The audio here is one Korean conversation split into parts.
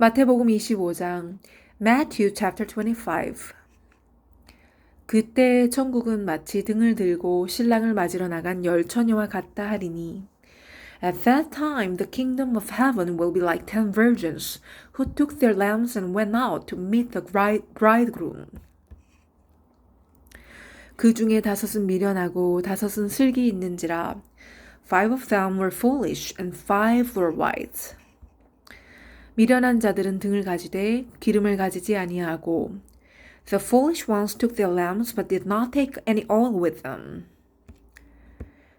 마태복음 25장 Matthew chapter 25 그때 천국은 마치 등을 들고 신랑을 맞으러 나간 열 처녀와 같다 하리니 At that time the kingdom of heaven will be like ten virgins who took their lamps and went out to meet the bride, bridegroom. 그 중에 다섯은 미련하고 다섯은 슬기 있는지라 Five of them were foolish and five were wise. 미련한 자들은 등을 가지되 기름을 가지지 아니하고 The foolish ones took their lamps but did not take any oil with them.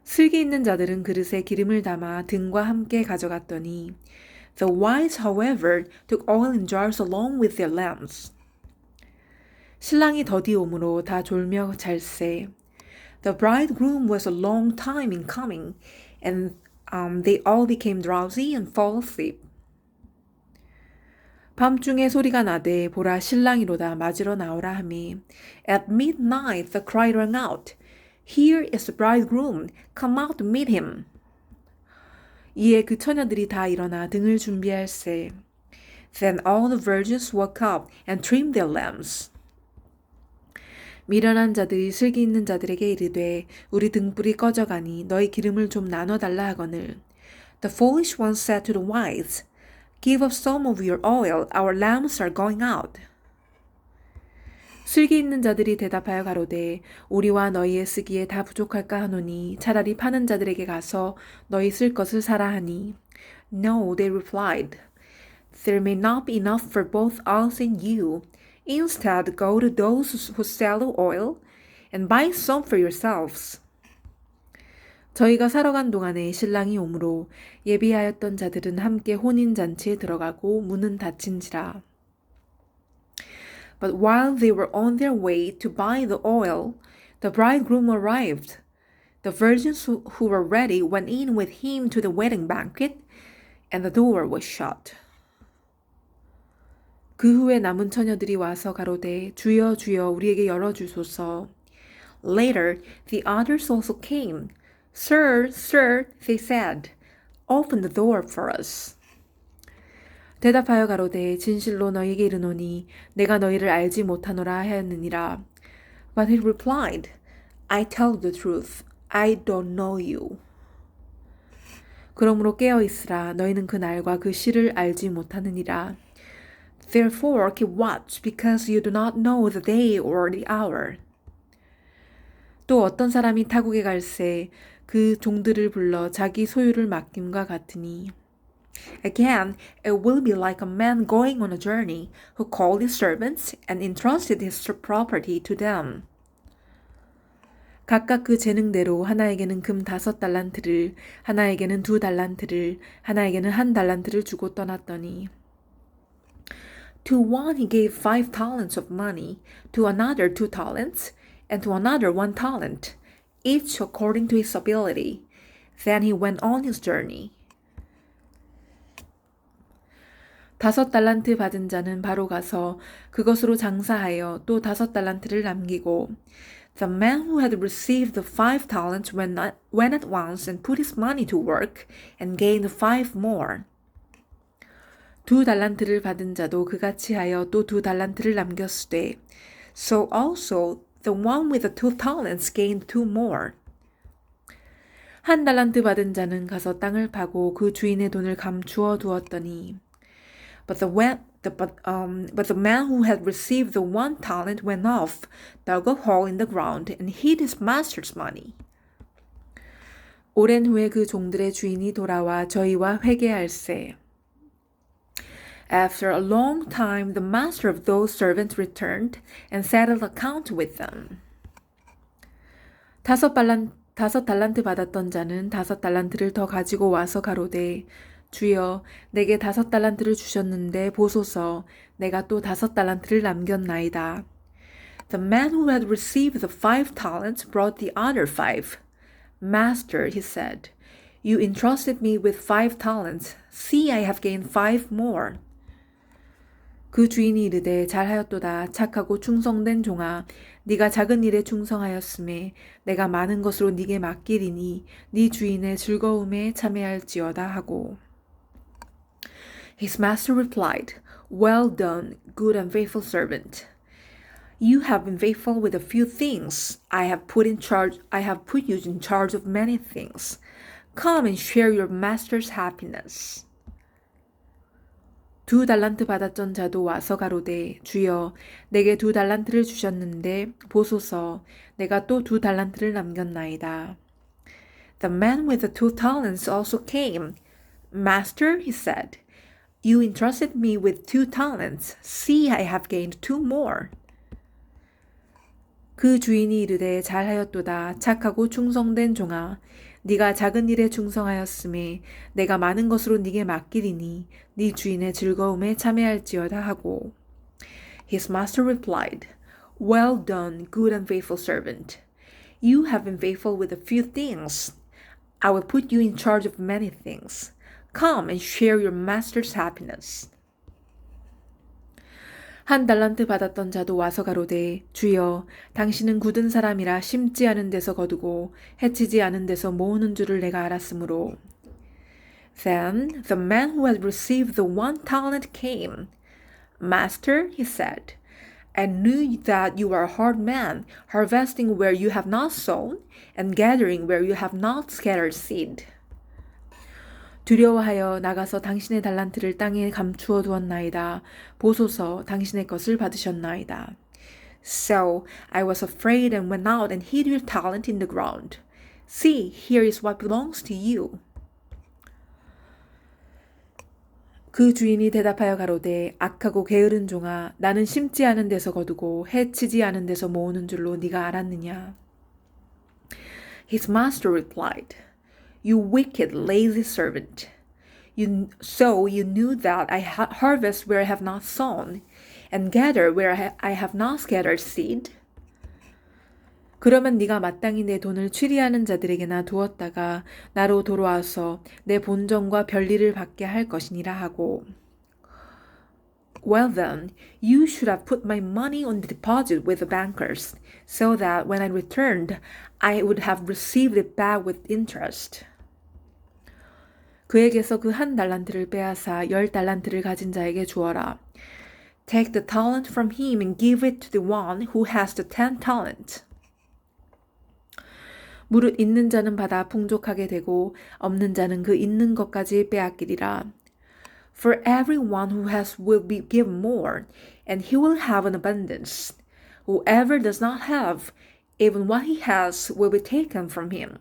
슬기 있는 자들은 그릇에 기름을 담아 등과 함께 가져갔더니 The wise, however, took oil in jars along with their lamps. 신랑이 더디 오므로 다 졸며 잘세. The bridegroom was a long time in coming, and um, they all became drowsy and fall asleep. 밤중에 소리가 나되 보라 신랑이로다 맞으러 나오라 하미 At midnight the cry rang out Here is the bridegroom come out to meet him 이에 그 처녀들이 다 일어나 등을 준비할세 Then all the virgins woke up and trimmed their lamps 미련한 자들이 슬기 있는 자들에게 이르되 우리 등불이 꺼져가니 너희 기름을 좀 나눠 달라 하거늘 The foolish ones said to the wise Give us some of your oil, our lamps are going out. 슬기 있는 자들이 대답하여 가로되 우리와 너희의 쓰기에 다 부족할까 하노니 차라리 파는 자들에게 가서 너희 쓸 것을 사라 하니 No, they replied. There may not be enough for both us and you. Instead, go to those who sell oil and buy some for yourselves. 저희가 사러 간 동안에 신랑이 오므로 예비하였던 자들은 함께 혼인 잔치에 들어가고 문은 닫힌지라. But while they were on their way to buy the oil, the bridegroom arrived. The virgins who, who were ready went in with him to the wedding banquet, and the door was shut. 그 후에 남은 처녀들이 와서 가로되 주여 주여 우리에게 열어 주소서. Later, the others also came. Sir, sir, they said, open the door for us. 대답하여 가로되 진실로 너희에게 이르노니 내가 너희를 알지 못하노라 하였느니라. But he replied, I tell the truth, I don't know you. 그러므로 깨어 있으라 너희는 그 날과 그 시를 알지 못하느니라. Therefore keep watch because you do not know the day or the hour. 또 어떤 사람이 타국에 갈새 그 종들을 불러 자기 소유를 맡김과 같으니 Again, it will be like a man going on a journey who called his servants and entrusted his property to them. 각각 그 재능대로 하나에게는 금 다섯 달란트를, 하나에게는 두 달란트를, 하나에게는 한 달란트를 주고 떠났더니 To one he gave five talents of money, to another two talents, and to another one talent, each according to his ability. Then he went on his journey. 다섯 달란트 받은 자는 바로 가서 그것으로 장사하여 또 다섯 달란트를 남기고 The man who had received the five talents went, went at once and put his money to work and gained five more. 두 달란트를 받은 자도 그같이 하여 또 두 달란트를 남겼으되 So also the one with the two talents gained two more. 한 달란트 받은 자는 가서 땅을 파고 그 주인의 돈을 감추어 두었더니 But the, the, but, um, but the man who had received the one talent went off, dug a hole in the ground, and hid his master's money. 오랜 후에 그 종들의 주인이 돌아와 저희와 회개할세. After a long time, the master of those servants returned and settled account with them. 다섯 달란 다섯 달란트 받았던 자는 다섯 달란트를 더 가지고 와서 가로되 주여 내게 다섯 달란트를 주셨는데 보소서 내가 또 다섯 달란트를 남겼나이다. The man who had received the five talents brought the other five. Master, he said, you entrusted me with five talents. See, I have gained five more. 그 주인이 이르되 잘하였도다 착하고 충성된 종아 네가 작은 일에 충성하였음에 내가 많은 것으로 네게 맡기리니 네 주인의 즐거움에 참여할지어다 하고 His master replied, Well done, good and faithful servant. You have been faithful with a few things. I have put in charge I have put you in charge of many things. Come and share your master's happiness. 두 달란트 받았던 자도 와서 가로되 주여 내게 두 달란트를 주셨는데 보소서 내가 또 두 달란트를 남겼나이다. The man with the two talents also came. Master, he said, you entrusted me with two talents. See, I have gained two more. 그 주인이 이르되 잘하였도다 착하고 충성된 종아 네가 작은 일에 충성하였음에 내가 많은 것으로 네게 맡기리니 네 주인의 즐거움에 참여할지어다 하고 His master replied, Well done, good and faithful servant. You have been faithful with a few things. I will put you in charge of many things. Come and share your master's happiness. 한 달란트 받았던 자도 와서 가로되 주여 당신은 굳은 사람이라 심지 않은 데서 거두고 해치지 않은 데서 모으는 줄을 내가 알았으므로 Then the man who had received the one talent came. Master, he said, I knew that you are a hard man, harvesting where you have not sown, and gathering where you have not scattered seed. 두려워하여 나가서 당신의 달란트를 땅에 감추어 두었나이다. 보소서 당신의 것을 받으셨나이다. So I was afraid and went out and hid your talent in the ground. See, here is what belongs to you. 그 주인이 대답하여 가로되 악하고 게으른 종아 나는 심지 않은 데서 거두고 해치지 않은 데서 모으는 줄로 네가 알았느냐 His master replied You wicked, lazy servant. You, so you knew that I ha- harvest where I have not sown, and gather where I, ha- I have not scattered seed? 그러면 네가 마땅히 내 돈을 취리하는 자들에게나 두었다가 나로 돌아와서 내 본전과 별일을 받게 할 것이니라 하고. Well then, you should have put my money on the deposit with the bankers, so that when I returned, I would have received it back with interest. 그에게서 그 한 달란트를 빼앗아 열 달란트를 가진 자에게 주어라. Take the talent from him and give it to the one who has the ten talent. 무릇 있는 자는 받아 풍족하게 되고 없는 자는 그 있는 것까지 빼앗기리라. For everyone who has will be given more, and he will have an abundance. Whoever does not have, even what he has will be taken from him.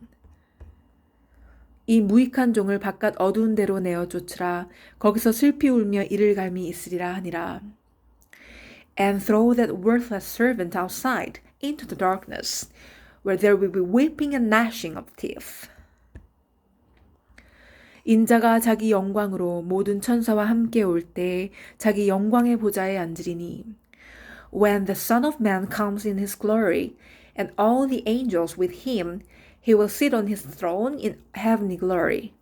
이 무익한 종을 바깥 어두운 데로 내어 쫓으라. 거기서 슬피 울며 이를 갈미 있으리라 하니라. And throw that worthless servant outside into the darkness, where there will be weeping and gnashing of teeth. 인자가 자기 영광으로 모든 천사와 함께 올 때 자기 영광의 보좌에 앉으리니 When the Son of Man comes in his glory and all the angels with him he will sit on his throne in heavenly glory.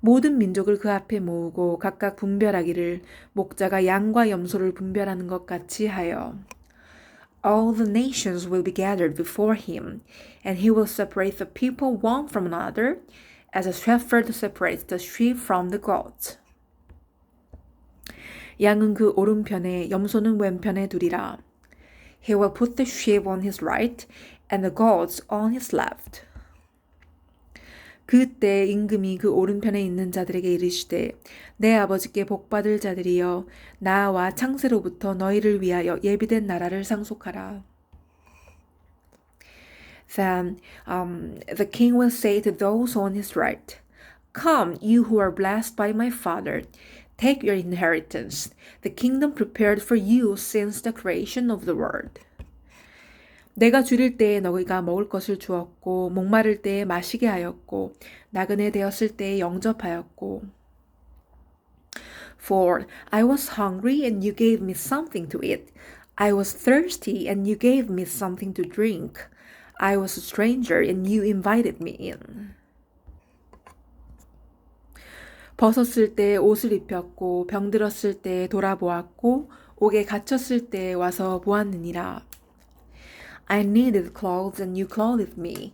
모든 민족을 그 앞에 모으고 각각 분별하기를 목자가 양과 염소를 분별하는 것 같이 하여 All the nations will be gathered before him, and he will separate the people one from another, as a shepherd separates the sheep from the goats. 양은 그 오른편에 염소는 왼편에 두리라. He will put the sheep on his right and the gods on his left. 그때 임금이 그 오른편에 있는 자들에게 이르시되 내 아버지께 복받을 자들이여 나와 창세로부터 너희를 위하여 예비된 나라를 상속하라. Then um, the king will say to those on his right, Come, you who are blessed by my father, take your inheritance, the kingdom prepared for you since the creation of the world. 내가 줄일 때에 너희가 먹을 것을 주었고 목마를 때에 마시게 하였고 나그네 되었을 때에 영접하였고 For I was hungry and you gave me something to eat. I was thirsty and you gave me something to drink. I was a stranger and you invited me in. 벗었을 때 옷을 입혔고 병들었을 때 돌아보았고 옥에 갇혔을 때 와서 보았느니라. I needed clothes and you clothed me.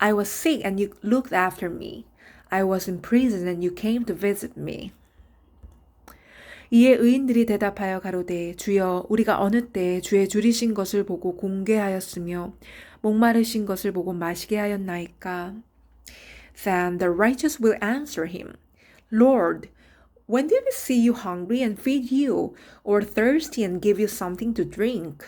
I was sick and you looked after me. I was in prison and you came to visit me. 이에 의인들이 대답하여 가로되 주여 우리가 어느 때 주의 줄이신 것을 보고 공개하였으며 목마르신 것을 보고 마시게 하였나이까 Then the righteous will answer him Lord when did we see you hungry and feed you or thirsty and give you something to drink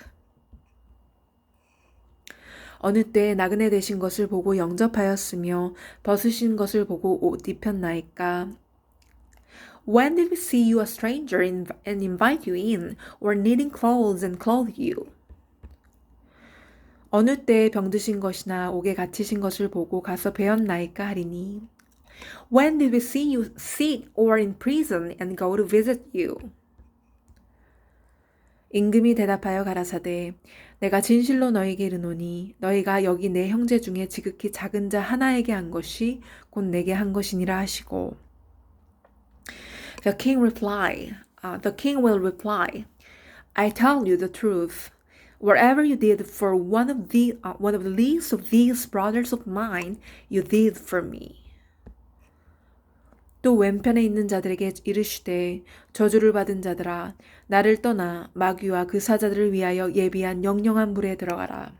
어느 때 나그네 되신 것을 보고 영접하였으며 벗으신 것을 보고 옷 입혔나이까 When did we see you a stranger and invite you in, or needing clothes and clothe you? 어느 때 병드신 것이나 옥에 갇히신 것을 보고 가서 배웠나이까 하리니. When did we see you sick or in prison and go to visit you? 임금이 대답하여 가라사대 내가 진실로 너에게 이르노니 너희가 여기 내 형제 중에 지극히 작은 자 하나에게 한 것이 곧 내게 한 것이니라 하시고 The king reply, uh, the king will reply, I tell you the truth. Whatever you did for one of the uh, one of the least of these brothers of mine, you did for me. 또 왼편에 있는 자들에게 이르시되 저주를 받은 자들아 나를 떠나 마귀와 그 사자들을 위하여 예비한 영영한 물에 들어가라.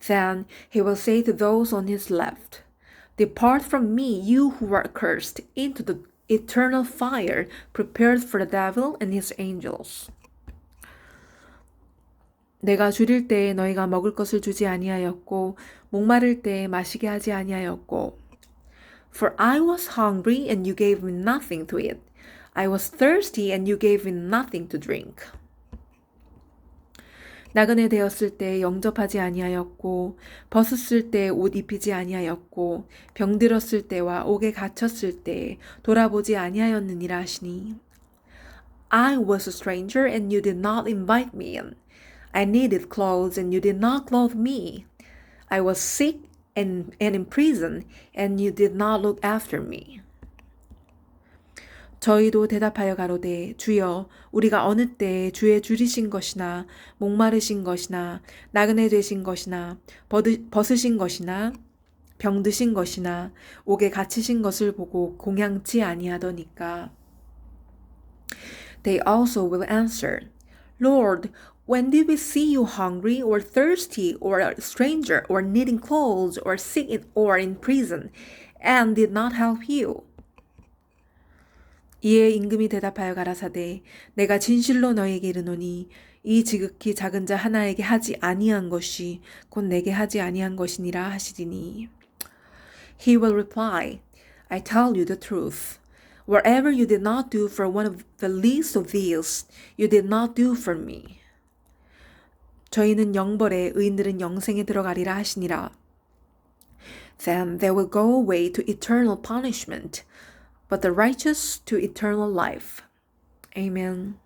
Then he will say to those on his left, Depart from me, you who are cursed, into the eternal fire prepared for the devil and his angels. 내가 줄일 때에 너희가 먹을 것을 주지 아니하였고 목마를 때에 마시게 하지 아니하였고 For I was hungry and you gave me nothing to eat. I was thirsty and you gave me nothing to drink. 나그네 되었을 때 영접하지 아니하였고 벗었을 때 옷 입히지 아니하였고 병들었을 때와 옥에 갇혔을 때 돌아보지 아니하였느니라 하시니 I was a stranger and you did not invite me in. I needed clothes and you did not clothe me. I was sick and, and in prison and you did not look after me. 저희도 대답하여 가로되 주여 우리가 어느 때 주의 줄이신 것이나 목마르신 것이나 나그네 되신 것이나 벗으신 것이나 병드신 것이나 옥에 갇히신 것을 보고 공양치 아니하더니까 They also will answer Lord when did we see you hungry or thirsty or a stranger or needing clothes or sick or in prison and did not help you? 이에 임금이 대답하여 가라사대 내가 진실로 너에게 이르노니 이 지극히 작은 자 하나에게 하지 아니한 것이 곧 내게 하지 아니한 것이니라 하시리니 He will reply I tell you the truth whatever you did not do for one of the least of these you did not do for me 저희는 영벌에 의인들은 영생에 들어가리라 하시니라 Then they will go away to eternal punishment but the righteous to eternal life. Amen.